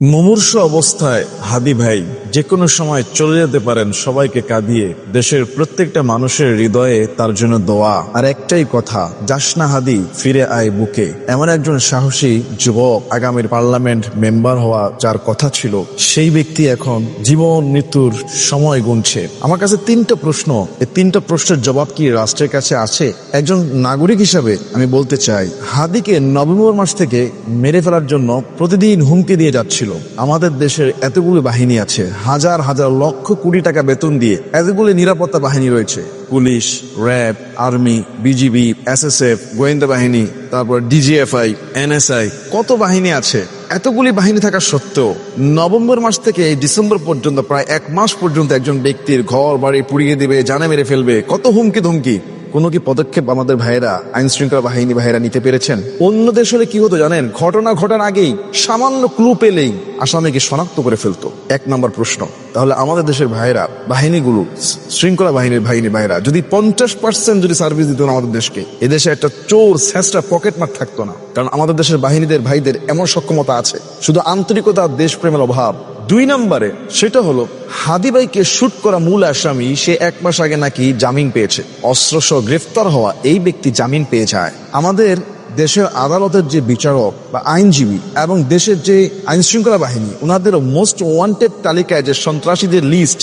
মুমূর্ষ অবস্থায় হাদি ভাই যে কোনো সময় চলে যেতে পারেন সবাইকে কাঁদিয়ে। দেশের প্রত্যেকটা মানুষের হৃদয়ে তার জন্য দোয়া। আর একটাই কথা জাসনা হাদি ফিরে আয় বুকে। এমন একজন সাহসী যুবক আগামীর পার্লামেন্ট মেম্বার হওয়া যার কথা ছিল, সেই ব্যক্তি এখন জীবন মৃত্যুর সময় গুনছে। আমার কাছে তিনটা প্রশ্ন, এই তিনটা প্রশ্নের জবাব কি রাষ্ট্রের কাছে আছে? একজন নাগরিক হিসাবে আমি বলতে চাই, হাদিকে নভেম্বর মাস থেকে মেরে ফেলার জন্য প্রতিদিন হুমকি দিয়ে যাচ্ছিল। আমাদের দেশের এতগুলো বাহিনী আছে হাজার হাজার লক্ষ কোটি টাকা বেতন দিয়ে এতগুলি নিরাপত্তা বাহিনী রয়েছে। Police, RAB, army, BGB, SSF, গোয়েন্দা বাহিনী, তারপর ডিজিএফআই, এনএসআই, কত বাহিনী আছে? এতগুলি বাহিনী থাকা সত্ত্বেও নভেম্বর মাস থেকে ডিসেম্বর পর্যন্ত প্রায় এক মাস পর্যন্ত একজন ব্যক্তির ঘর, বাড়ি পুড়িয়ে দিবে, জানে মেরে ফেলবে, কত হুমকি ধমকি। কোনো কি পদক্ষেপ আমাদের ভাইয়েরা আইন শৃঙ্খলা বাহিনী ভাইয়েরা নিতে পেরেছেন? অন্য দেশ হলে কি হতো জানেন? ঘটনা ঘটার আগেই সামান্য ক্লু পেলেই আসামিকে শনাক্ত করে ফেলতো। এক নম্বর প্রশ্ন, তাহলে আমাদের দেশের ভাইয়েরা, বাহিনীগুলো, শৃঙ্খলা বাহিনীর বাহিনী ভাইয়েরা, যদি পঞ্চাশ পার্সেন্ট যদি সার্ভিস দিত না আমাদের দেশকে এদেশে একটা চোর স্যাঁচটা পকেট মার থাকতো না। কারণ আমাদের দেশের বাহিনীদের ভাইদের এমন সক্ষমতা আছে। শুধু আন্তরিকতা, দেশপ্রেমের অভাব। দুই নম্বরে সেটা হলো, হাদিবাইকে শুট করা মূল আসামি সে এক মাস আগে নাকি জামিন পেয়েছে। অস্ত্রসহ গ্রেফতার হওয়া এই ব্যক্তি জামিন পেয়ে যায়। আমাদের দেশের আদালতের যে বিচারক বা আইনজীবী এবং দেশের যে আইন শৃঙ্খলা বাহিনী ওনাদের মোস্ট ওয়ান্টেড তালিকায় যে সন্ত্রাসীদের লিস্ট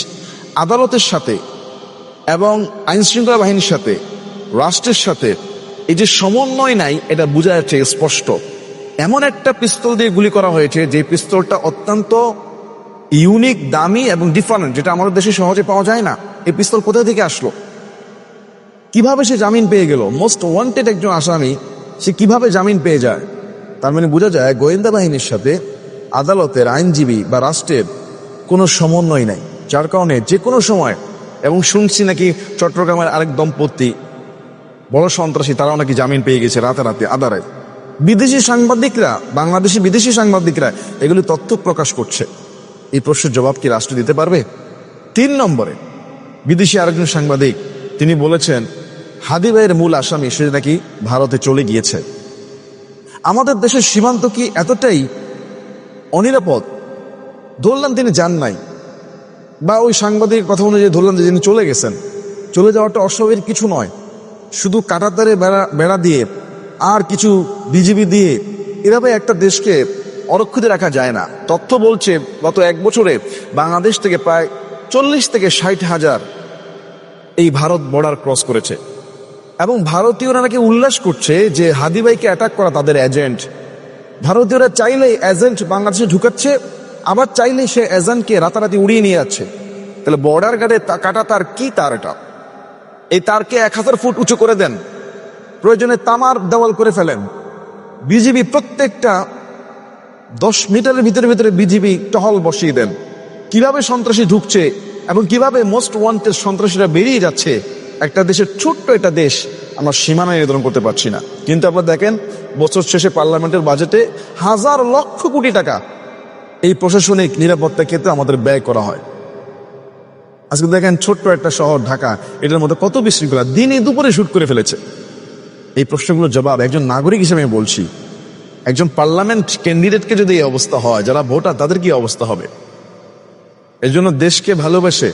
আদালতের সাথে এবং আইন শৃঙ্খলা বাহিনীর সাথে, রাষ্ট্রের সাথে, এই যে সমন্বয় নাই, এটা বোঝা যাচ্ছে স্পষ্ট। এমন একটা পিস্তল দিয়ে গুলি করা হয়েছে যে পিস্তলটা অত্যন্ত ইউনিক দামি এবং ডিফারেন্ট যেটা আমাদের দেশে সহজে পাওয়া যায় না। এই পিস্তল কোথা থেকে আসলো? কীভাবে সে জামিন পেয়ে গেল? মোস্ট ওয়ান্টেড একজন আসামি, সে কীভাবে জামিন পেয়ে যায়? তার মানে বোঝা যায় গোয়েন্দা বাহিনীর সাথে আদালতের আইনজীবী বা রাষ্ট্রের কোনো সমন্বয় নাই। যার কারণে যে কোনো সময়, এবং শুনছি নাকি চট্টগ্রামের আরেক দম্পতি, বড় সন্ত্রাসী, তারাও নাকি জামিন পেয়ে গেছে রাতারাতি আদারে বিদেশি সাংবাদিকরা, বাংলাদেশি বিদেশি সাংবাদিকরা এগুলি তথ্য প্রকাশ করছে। এই প্রশ্নের জবাব কি রাষ্ট্র দিতে পারবে? তিন নম্বরে, বিদেশি আরেকজন সাংবাদিক, তিনি বলেছেন, হাদি ভাইয়ের মূল আসামি, সে নাকি ভারতে চলে গিয়েছে। আমাদের দেশের সীমান্ত কি এতটাই অনিরাপদ? ধরলাম তিনি যান নাই। বা ওই সাংবাদিক কথা অনুযায়ী ধরলাম যে তিনি চলে গেছেন। চলে যাওয়াটা অস্বাভাবিক কিছু নয়। শুধু কাটাতারে বেড়া বেড়া দিয়ে আর কিছু বিজিবি দিয়ে এভাবে একটা দেশকে অরক্ষিত রাখা যায় না। তথ্য বলছে, গত এক বছরে বাংলাদেশ থেকে প্রায় চল্লিশ থেকে ষাট হাজার এই ভারত বর্ডার ক্রস করেছে। এবং ভারতীয়রা নাকি উল্লাস করছে যে হাদিবাইকে অ্যাটাক করা তাদের এজেন্ট ভারতীয়রা চাইলেই এজেন্ট বাংলাদেশে ঢুকাচ্ছে, আবার চাইলেই সে এজেন্টকে রাতারাতি উড়িয়ে নিয়ে যাচ্ছে। তাহলে বর্ডার গার্ডে কাটা তার কি তার এটা? এই তারকে এক হাজার ফুট উঁচু করে দেন। প্রয়োজনে তামার দেওয়াল করে ফেলেন। বিজিবি প্রত্যেকটা দশ মিটারের ভিতরে ভিতরে বিজিবি টহল বসিয়ে দেন। কীভাবে সন্ত্রাসী ঢুকছে এবং কীভাবে মোস্ট ওয়ান্টেড সন্ত্রাসীরা বেরিয়ে যাচ্ছে, একটা দেশের ছোট্ট একটা দেশ আমরা সীমানা নির্ধারণ করতে পারছি না। কিন্তু আপনারা দেখেন, বছর শেষে পার্লামেন্টের বাজেটে হাজার লক্ষ কোটি টাকা এই প্রশাসনিক নিরাপত্তা ক্ষেত্রে আমাদের ব্যয় করা হয়। আজকে দেখেন ছোট্ট একটা শহর ঢাকা, এটার মধ্যে কত বিশৃঙ্খলা, দিনে দুপুরে শুট করে ফেলেছে। এই প্রশ্নগুলোর জবাব একজন নাগরিক হিসেবে আমি বলছি। একজন পার্লামেন্ট ক্যান্ডিডেটকে যদি এই অবস্থা হয়, যারা ভোটার, তাদের কি অবস্থা হবে? এর জন্য দেশকে ভালোবাসে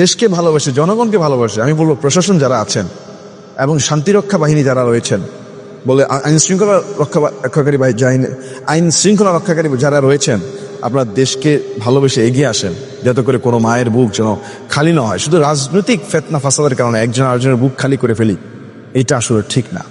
দেশকে ভালোবাসে, জনগণকে ভালোবাসে, আমি বলব প্রশাসন যারা আছেন এবং শান্তিরক্ষা বাহিনী যারা রয়েছেন, বলে আইন শৃঙ্খলা রক্ষা রক্ষাকারী বাহিনী আইন শৃঙ্খলা রক্ষাকারী যারা রয়েছেন, আপনার দেশকে ভালোবেসে এগিয়ে আসেন, যাতে করে কোনো মায়ের বুক যেন খালি না হয়। শুধু রাজনৈতিক ফেতনা ফাসাদের কারণে একজন আরেকজনের বুক খালি করে ফেলি, এটা আসলে ঠিক না।